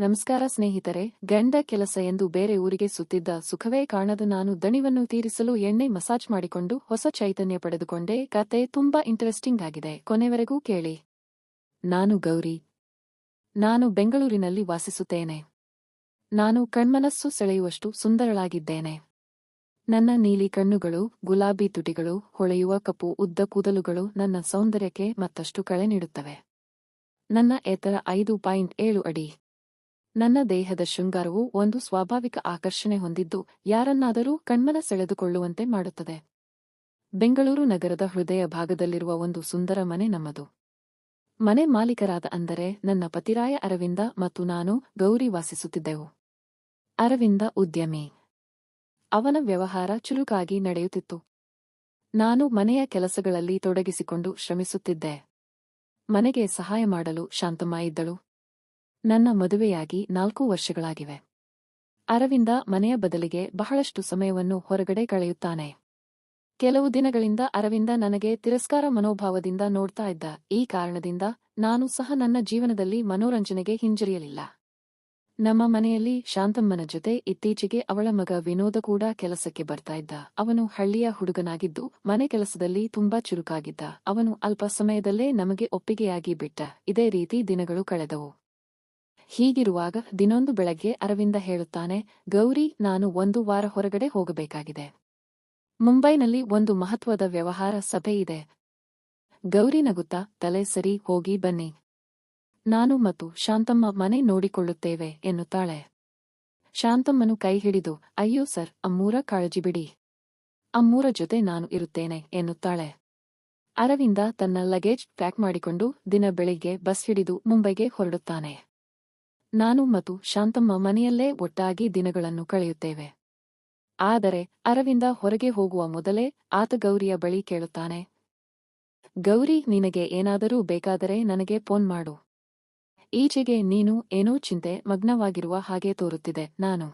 ನಮಸ್ಕಾರ ಸ್ನೇಹಿತರೆ, ಗಂಡ ಕೆಲಸ ಎಂದು ಬೇರೆ ಊರಿಗೆ ಸುತ್ತಿದ್ದ ಸುಖವೇ ಕಾಣದ ನಾನು ದಣಿವನ್ನು ತೀರಿಸಲು ಎಣ್ಣೆ ಮಸಾಜ್ ಮಾಡಿಕೊಂಡು ಹೊಸ ಚೈತನ್ಯ ಪಡೆದುಕೊಂಡೆ. ಕತೆ ತುಂಬಾ ಇಂಟ್ರೆಸ್ಟಿಂಗ್ ಆಗಿದೆ. ಕೊನೆವರೆಗೂ ಕೇಳಿ. ನಾನು ಗೌರಿ. ನಾನು ಬೆಂಗಳೂರಿನಲ್ಲಿ ವಾಸಿಸುತ್ತೇನೆ. ನಾನು ಕಣ್ಮನಸ್ಸು ಸೆಳೆಯುವಷ್ಟು ಸುಂದರಳಾಗಿದ್ದೇನೆ. ನನ್ನ ನೀಲಿ ಕಣ್ಣುಗಳು, ಗುಲಾಬಿ ತುಟಿಗಳು, ಹೊಳೆಯುವ ಕಪ್ಪು ಉದ್ದ ಕೂದಲುಗಳು ನನ್ನ ಸೌಂದರ್ಯಕ್ಕೆ ಮತ್ತಷ್ಟು ಕಳೆ ನೀಡುತ್ತವೆ. ನನ್ನ ಎತ್ತರ ಐದು ಪಾಯಿಂಟ್ ಏಳು ಅಡಿ. ನನ್ನ ದೇಹದ ಶೃಂಗಾರವು ಒಂದು ಸ್ವಾಭಾವಿಕ ಆಕರ್ಷಣೆ ಹೊಂದಿದ್ದು, ಯಾರನ್ನಾದರೂ ಕಣ್ಮನ ಸೆಳೆದುಕೊಳ್ಳುವಂತೆ ಮಾಡುತ್ತದೆ. ಬೆಂಗಳೂರು ನಗರದ ಹೃದಯ ಭಾಗದಲ್ಲಿರುವ ಒಂದು ಸುಂದರ ಮನೆ ನಮ್ಮದು. ಮನೆ ಮಾಲೀಕರಾದ ಅಂದರೆ ನನ್ನ ಪತಿರಾಯ ಅರವಿಂದ ಮತ್ತು ನಾನು ಗೌರಿ ವಾಸಿಸುತ್ತಿದ್ದೆವು. ಅರವಿಂದ ಉದ್ಯಮಿ. ಅವನ ವ್ಯವಹಾರ ಚುರುಕಾಗಿ ನಡೆಯುತ್ತಿತ್ತು. ನಾನು ಮನೆಯ ಕೆಲಸಗಳಲ್ಲಿ ತೊಡಗಿಸಿಕೊಂಡು ಶ್ರಮಿಸುತ್ತಿದ್ದೆ. ಮನೆಗೆ ಸಹಾಯ ಮಾಡಲು ಶಾಂತಮ್ಮ ಇದ್ದಳು ನನ್ನ ಮದುವೆಯಾಗಿ ನಾಲ್ಕು ವರ್ಷಗಳಾಗಿವೆ. ಅರವಿಂದ ಮನೆಯ ಬದಲಿಗೆ ಬಹಳಷ್ಟು ಸಮಯವನ್ನು ಹೊರಗಡೆ ಕಳೆಯುತ್ತಾನೆ. ಕೆಲವು ದಿನಗಳಿಂದ ಅರವಿಂದ ನನಗೆ ತಿರಸ್ಕಾರ ಮನೋಭಾವದಿಂದ ನೋಡ್ತಾ ಇದ್ದ. ಈ ಕಾರಣದಿಂದ ನಾನು ಸಹ ನನ್ನ ಜೀವನದಲ್ಲಿ ಮನೋರಂಜನೆಗೆ ಹಿಂಜರಿಯಲಿಲ್ಲ. ನಮ್ಮ ಮನೆಯಲ್ಲಿ ಶಾಂತಮ್ಮನ ಜೊತೆ ಇತ್ತೀಚೆಗೆ ಅವಳ ಮಗ ವಿನೋದ ಕೂಡ ಕೆಲಸಕ್ಕೆ ಬರ್ತಾ ಇದ್ದ. ಅವನು ಹಳ್ಳಿಯ ಹುಡುಗನಾಗಿದ್ದು, ಮನೆ ಕೆಲಸದಲ್ಲಿ ತುಂಬಾ ಚುರುಕಾಗಿದ್ದ. ಅವನು ಅಲ್ಪ ಸಮಯದಲ್ಲೇ ನಮಗೆ ಒಪ್ಪಿಗೆಯಾಗಿ ಬಿಟ್ಟ. ಇದೇ ರೀತಿ ದಿನಗಳು ಕಳೆದವು. ಹೀಗಿರುವಾಗ ದಿನೊಂದು ಬೆಳಗ್ಗೆ ಅರವಿಂದ ಹೇಳುತ್ತಾನೆ, ಗೌರಿ, ನಾನು ಒಂದು ವಾರ ಹೊರಗಡೆ ಹೋಗಬೇಕಾಗಿದೆ. ಮುಂಬೈನಲ್ಲಿ ಒಂದು ಮಹತ್ವದ ವ್ಯವಹಾರ ಸಭೆ ಇದೆ. ಗೌರಿ ನಗುತ್ತಾ, ತಲೆ ಸರಿ, ಹೋಗಿ ಬನ್ನಿ. ನಾನು ಮತ್ತು ಶಾಂತಮ್ಮ ಮನೆ ನೋಡಿಕೊಳ್ಳುತ್ತೇವೆ, ಎನ್ನುತ್ತಾಳೆ. ಶಾಂತಮ್ಮನು ಕೈ ಹಿಡಿದು, ಅಯ್ಯೋ ಸರ್, ಅಮ್ಮೂರ ಕಾಳಜಿ ಬಿಡಿ. ಅಮ್ಮೂರ ಜೊತೆ ನಾನು ಇರುತ್ತೇನೆ, ಎನ್ನುತ್ತಾಳೆ. ಅರವಿಂದ ತನ್ನ ಲಗೇಜ್ ಪ್ಯಾಕ್ ಮಾಡಿಕೊಂಡು ದಿನ ಬೆಳಿಗ್ಗೆ ಬಸ್ ಹಿಡಿದು ಮುಂಬೈಗೆ ಹೊರಡುತ್ತಾನೆ. ನಾನು ಮತ್ತು ಶಾಂತಮ್ಮ ಮನೆಯಲ್ಲೇ ಒಟ್ಟಾಗಿ ದಿನಗಳನ್ನು ಕಳೆಯುತ್ತೇವೆ. ಆದರೆ ಅರವಿಂದ ಹೊರಗೆ ಹೋಗುವ ಮೊದಲೇ ಆತ ಗೌರಿಯ ಬಳಿ ಕೇಳುತ್ತಾನೆ. ಗೌರಿ, ನಿನಗೆ ಏನಾದರೂ ಬೇಕಾದರೆ ನನಗೆ ಫೋನ್ ಮಾಡು. ಈಚೆಗೆ ನೀನು ಏನೋ ಚಿಂತೆ, ಮಗ್ನವಾಗಿರುವ ಹಾಗೆ ತೋರುತ್ತಿದೆ ನಾನು.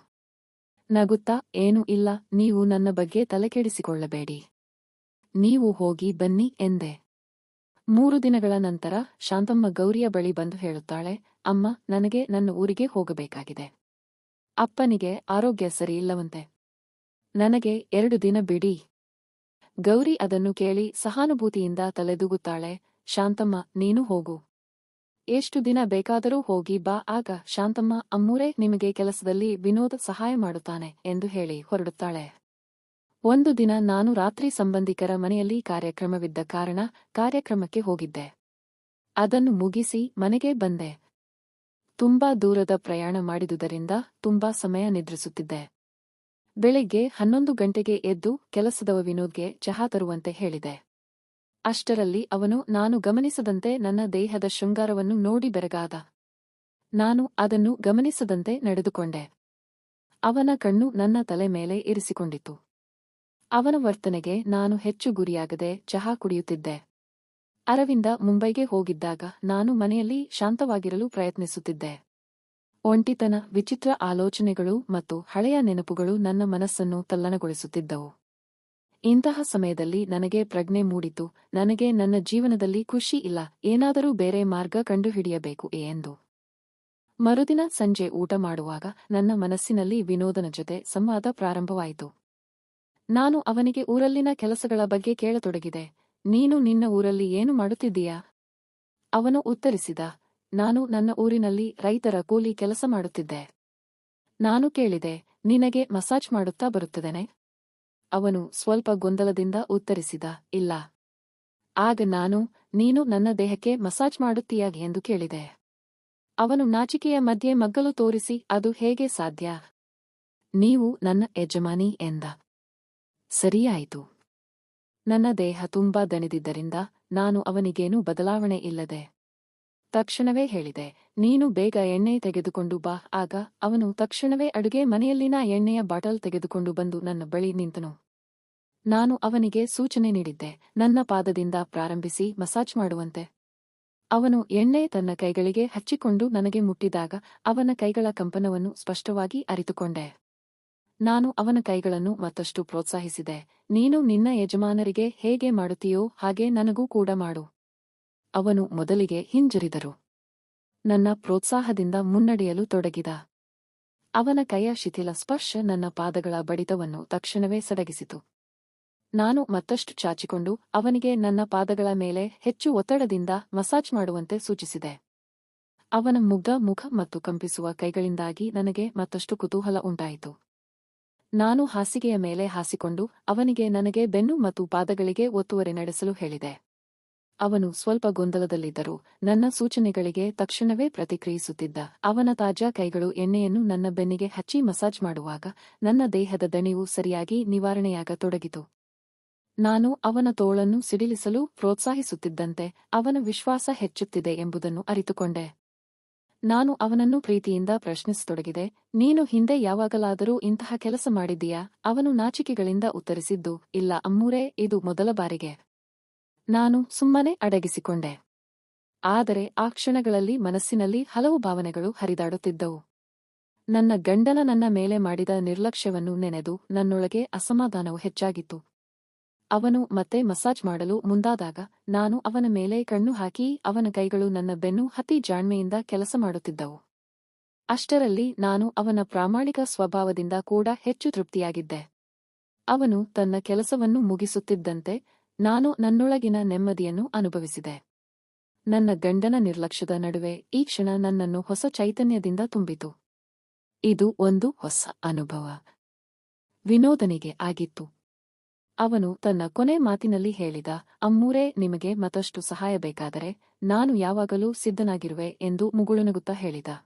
ನಗುತ್ತಾ, ಏನೂ ಇಲ್ಲ, ನೀವು ನನ್ನ ಬಗ್ಗೆ ತಲೆಕೆಡಿಸಿಕೊಳ್ಳಬೇಡಿ ನೀವು ಹೋಗಿ ಬನ್ನಿ ಎಂದೆ. ಮೂರು ದಿನಗಳ ನಂತರ ಶಾಂತಮ್ಮ ಗೌರಿಯ ಬಳಿ ಬಂದು ಹೇಳುತ್ತಾಳೆ ಅಮ್ಮ, ನನಗೆ ನನ್ನ ಊರಿಗೆ ಹೋಗಬೇಕಾಗಿದೆ. ಅಪ್ಪನಿಗೆ ಆರೋಗ್ಯ ಸರಿಯಿಲ್ಲವಂತೆ. ನನಗೆ ಎರಡು ದಿನ ಬಿಡಿ. ಗೌರಿ ಅದನ್ನು ಕೇಳಿ ಸಹಾನುಭೂತಿಯಿಂದ ತಲೆದೂಗುತ್ತಾಳೆ. ಶಾಂತಮ್ಮ, ನೀನು ಹೋಗು. ಎಷ್ಟು ದಿನ ಬೇಕಾದರೂ ಹೋಗಿ ಬಾ, ಆಗ ಶಾಂತಮ್ಮ, ಅಮ್ಮೂರೇ, ನಿಮಗೆ ಕೆಲಸದಲ್ಲಿ ವಿನೋದ ಸಹಾಯ ಮಾಡುತ್ತಾನೆ ಎಂದು ಹೇಳಿ ಹೊರಡುತ್ತಾಳೆ. ಒಂದು ದಿನ ನಾನು ರಾತ್ರಿ ಸಂಬಂಧಿಕರ ಮನೆಯಲ್ಲಿ ಕಾರ್ಯಕ್ರಮವಿದ್ದ ಕಾರಣ ಕಾರ್ಯಕ್ರಮಕ್ಕೆ ಹೋಗಿದ್ದೆ. ಅದನ್ನು ಮುಗಿಸಿ ಮನೆಗೆ ಬಂದೆ. ತುಂಬಾ ದೂರದ ಪ್ರಯಾಣ ಮಾಡಿದುದರಿಂದ ತುಂಬಾ ಸಮಯ ನಿದ್ರಿಸುತ್ತಿದ್ದೆ. ಬೆಳಿಗ್ಗೆ ಹನ್ನೊಂದು ಗಂಟೆಗೆ ಎದ್ದು ಕೆಲಸದವ ವಿನೋದ್ಗೆ ಚಹಾ ತರುವಂತೆ ಹೇಳಿದೆ. ಅಷ್ಟರಲ್ಲಿ ಅವನು, ನಾನು ಗಮನಿಸದಂತೆ ನನ್ನ ದೇಹದ ಶೃಂಗಾರವನ್ನು ನೋಡಿ ಬೆರಗಾದ. ನಾನು ಅದನ್ನು ಗಮನಿಸದಂತೆ ನಡೆದುಕೊಂಡೆ. ಅವನ ಕಣ್ಣು ನನ್ನ ತಲೆ ಮೇಲೆ ಇರಿಸಿಕೊಂಡಿತು ಅವನ ವರ್ತನೆಗೆ ನಾನು ಹೆಚ್ಚು ಗುರಿಯಾಗದೆ ಚಹಾ ಕುಡಿಯುತ್ತಿದ್ದೆ. ಅರವಿಂದ ಮುಂಬೈಗೆ ಹೋಗಿದ್ದಾಗ ನಾನು ಮನೆಯಲ್ಲಿ ಶಾಂತವಾಗಿರಲು ಪ್ರಯತ್ನಿಸುತ್ತಿದ್ದೆ. ಒಂಟಿತನ, ವಿಚಿತ್ರ ಆಲೋಚನೆಗಳು ಮತ್ತು ಹಳೆಯ ನೆನಪುಗಳು ನನ್ನ ಮನಸ್ಸನ್ನು ತಲ್ಲಣಗೊಳಿಸುತ್ತಿದ್ದವು. ಇಂತಹ ಸಮಯದಲ್ಲಿ ನನಗೆ ಪ್ರಜ್ಞೆ ಮೂಡಿತು, ನನಗೆ ನನ್ನ ಜೀವನದಲ್ಲಿ ಖುಷಿ ಇಲ್ಲ, ಏನಾದರೂ ಬೇರೆ ಮಾರ್ಗ ಕಂಡುಹಿಡಿಯಬೇಕು ಎಂದು. ಮರುದಿನ ಸಂಜೆ ಊಟ ಮಾಡುವಾಗ ನನ್ನ ಮನಸ್ಸಿನಲ್ಲಿ ವಿನೋದನ ಜೊತೆ ಸಂವಾದ ಪ್ರಾರಂಭವಾಯಿತು. ನಾನು ಅವನಿಗೆ ಊರಲ್ಲಿನ ಕೆಲಸಗಳ ಬಗ್ಗೆ ಕೇಳತೊಡಗಿದೆ ನೀನು ನಿನ್ನ ಊರಲ್ಲಿ ಏನು ಮಾಡುತ್ತಿದ್ದೀಯಾ? ಅವನು ಉತ್ತರಿಸಿದ, ನಾನು ನನ್ನ ಊರಿನಲ್ಲಿ ರೈತರ ಕೂಲಿ ಕೆಲಸ ಮಾಡುತ್ತಿದ್ದೆ. ನಾನು ಕೇಳಿದೆ, ನಿನಗೆ ಮಸಾಜ್ ಮಾಡುತ್ತಾ ಬರುತ್ತದೆನೆ ಅವನು ಸ್ವಲ್ಪ ಗೊಂದಲದಿಂದ ಉತ್ತರಿಸಿದ, ಇಲ್ಲ. ಆಗ ನಾನು, ನೀನು ನನ್ನ ದೇಹಕ್ಕೆ ಮಸಾಜ್ ಮಾಡುತ್ತೀಯಾ ಎಂದು ಕೇಳಿದೆ. ಅವನು ನಾಚಿಕೆಯ ಮಧ್ಯೆ ಮಗ್ಗಲು ತೋರಿಸಿ, ಅದು ಹೇಗೆ ಸಾಧ್ಯ? ನೀವು ನನ್ನ ಯಜಮಾನಿ ಎಂದ. ಸರಿಯಾಯಿತು. ನನ್ನ ದೇಹ ತುಂಬಾ ದಣಿದಿದ್ದರಿಂದ ನಾನು ಅವನಿಗೇನೂ ಬದಲಾವಣೆ ಇಲ್ಲದೆ ತಕ್ಷಣವೇ ಹೇಳಿದೆ, ನೀನು ಬೇಗ ಎಣ್ಣೆ ತೆಗೆದುಕೊಂಡು ಬಾ. ಆಗ ಅವನು ತಕ್ಷಣವೇ ಅಡುಗೆ ಮನೆಯಲ್ಲಿನ ಎಣ್ಣೆಯ ಬಾಟಲ್ ತೆಗೆದುಕೊಂಡು ಬಂದು ನನ್ನ ಬಳಿ ನಿಂತನು. ನಾನು ಅವನಿಗೆ ಸೂಚನೆ ನೀಡಿದ್ದೆ, ನನ್ನ ಪಾದದಿಂದ ಪ್ರಾರಂಭಿಸಿ ಮಸಾಜ್ ಮಾಡುವಂತೆ. ಅವನು ಎಣ್ಣೆ ತನ್ನ ಕೈಗಳಿಗೆ ಹಚ್ಚಿಕೊಂಡು ನನಗೆ ಮುಟ್ಟಿದಾಗ ಅವನ ಕೈಗಳ ಕಂಪನವನ್ನು ಸ್ಪಷ್ಟವಾಗಿ ಅರಿತುಕೊಂಡೆ. ನಾನು ಅವನ ಕೈಗಳನ್ನು ಮತ್ತಷ್ಟು ಪ್ರೋತ್ಸಾಹಿಸಿದೆ. ನೀನು ನಿನ್ನ ಯಜಮಾನರಿಗೆ ಹೇಗೆ ಮಾಡುತ್ತೀಯೋ ಹಾಗೆ ನನಗೂ ಕೂಡ ಮಾಡು. ಅವನು ಮೊದಲಿಗೆ ಹಿಂಜರಿದರು. ನನ್ನ ಪ್ರೋತ್ಸಾಹದಿಂದ ಮುನ್ನಡೆಯಲು ತೊಡಗಿದ. ಅವನ ಕೈಯ ಶಿಥಿಲ ಸ್ಪರ್ಶ ನನ್ನ ಪಾದಗಳ ಬಡಿತವನ್ನು ತಕ್ಷಣವೇ ಸಡಗಿಸಿತು. ನಾನು ಮತ್ತಷ್ಟು ಚಾಚಿಕೊಂಡು ಅವನಿಗೆ ನನ್ನ ಪಾದಗಳ ಮೇಲೆ ಹೆಚ್ಚು ಒತ್ತಡದಿಂದ ಮಸಾಜ್ ಮಾಡುವಂತೆ ಸೂಚಿಸಿದೆ. ಅವನ ಮುಗ್ಧ ಮುಖ ಮತ್ತು ಕಂಪಿಸುವ ಕೈಗಳಿಂದಾಗಿ ನನಗೆ ಮತ್ತಷ್ಟು ಕುತೂಹಲ ಉಂಟಾಯಿತು. ನಾನು ಹಾಸಿಗೆಯ ಮೇಲೆ ಹಾಸಿಕೊಂಡು ಅವನಿಗೆ ನನಗೆ ಬೆನ್ನು ಮತ್ತು ಪಾದಗಳಿಗೆ ಒತ್ತುವರಿ ನಡೆಸಲು ಹೇಳಿದೆ. ಅವನು ಸ್ವಲ್ಪ ಗೊಂದಲದಲ್ಲಿದ್ದರೂ ನನ್ನ ಸೂಚನೆಗಳಿಗೆ ತಕ್ಷಣವೇ ಪ್ರತಿಕ್ರಿಯಿಸುತ್ತಿದ್ದ. ಅವನ ತಾಜಾ ಕೈಗಳು ಎಣ್ಣೆಯನ್ನು ನನ್ನ ಬೆನ್ನಿಗೆ ಹಚ್ಚಿ ಮಸಾಜ್ ಮಾಡುವಾಗ ನನ್ನ ದೇಹದ ದಣಿವು ಸರಿಯಾಗಿ ನಿವಾರಣೆಯಾಗತೊಡಗಿತು. ನಾನು ಅವನ ತೋಳನ್ನು ಸಿಡಿಲಿಸಲು ಪ್ರೋತ್ಸಾಹಿಸುತ್ತಿದ್ದಂತೆ ಅವನ ವಿಶ್ವಾಸ ಹೆಚ್ಚುತ್ತಿದೆ ಎಂಬುದನ್ನು ಅರಿತುಕೊಂಡೆ. ನಾನು ಅವನನ್ನು ಪ್ರೀತಿಯಿಂದ ಪ್ರಶ್ನಿಸತೊಡಗಿದೆ. ನೀನು ಹಿಂದೆ ಯಾವಾಗಲಾದರೂ ಇಂತಹ ಕೆಲಸ ಮಾಡಿದ್ದೀಯಾ? ಅವನು ನಾಚಿಕೆಗಳಿಂದ ಉತ್ತರಿಸಿದ್ದು, ಇಲ್ಲ ಅಮ್ಮೂರೇ, ಇದು ಮೊದಲ ಬಾರಿಗೆ. ನಾನು ಸುಮ್ಮನೆ ಅಡಗಿಸಿಕೊಂಡೆ. ಆದರೆ ಆ ಕ್ಷಣಗಳಲ್ಲಿ ಮನಸ್ಸಿನಲ್ಲಿ ಹಲವು ಭಾವನೆಗಳು ಹರಿದಾಡುತ್ತಿದ್ದವು. ನನ್ನ ಗಂಡನ ನನ್ನ ಮೇಲೆ ಮಾಡಿದ ನಿರ್ಲಕ್ಷ್ಯವನ್ನು ನೆನೆದು ನನ್ನೊಳಗೆ ಅಸಮಾಧಾನವು ಹೆಚ್ಚಾಗಿತ್ತು. ಅವನು ಮತ್ತೆ ಮಸಾಜ್ ಮಾಡಲು ಮುಂದಾದಾಗ, ನಾನು ಅವನ ಮೇಲೆ ಕಣ್ಣು ಹಾಕಿ ಅವನ ಕೈಗಳು ನನ್ನ ಬೆನ್ನು ಹತ್ತಿ ಜಾಣ್ಮೆಯಿಂದ ಕೆಲಸ ಮಾಡುತ್ತಿದ್ದವು. ಅಷ್ಟರಲ್ಲಿ ನಾನು ಅವನ ಪ್ರಾಮಾಣಿಕ ಸ್ವಭಾವದಿಂದ ಕೂಡ ಹೆಚ್ಚು ತೃಪ್ತಿಯಾಗಿದ್ದೆ. ಅವನು ತನ್ನ ಕೆಲಸವನ್ನು ಮುಗಿಸುತ್ತಿದ್ದಂತೆ ನಾನು ನನ್ನೊಳಗಿನ ನೆಮ್ಮದಿಯನ್ನು ಅನುಭವಿಸಿದೆ. ನನ್ನ ಗಂಡನ ನಿರ್ಲಕ್ಷ್ಯದ ನಡುವೆ ಈ ಕ್ಷಣ ನನ್ನನ್ನು ಹೊಸ ಚೈತನ್ಯದಿಂದ ತುಂಬಿತು. ಇದು ಒಂದು ಹೊಸ ಅನುಭವ. ವಿನೋದನಿಗೆ ಆಗಿತ್ತು. ಅವನು ತನ್ನ ಕೊನೆ ಮಾತಿನಲ್ಲಿ ಹೇಳಿದ, ಅಮ್ಮೂರೇ, ನಿಮಗೆ ಮತ್ತಷ್ಟು ಸಹಾಯ ಬೇಕಾದರೆ ನಾನು ಯಾವಾಗಲೂ ಸಿದ್ಧನಾಗಿರುವೆ ಎಂದು ಮುಗುಳುನಗುತ್ತಾ ಹೇಳಿದ.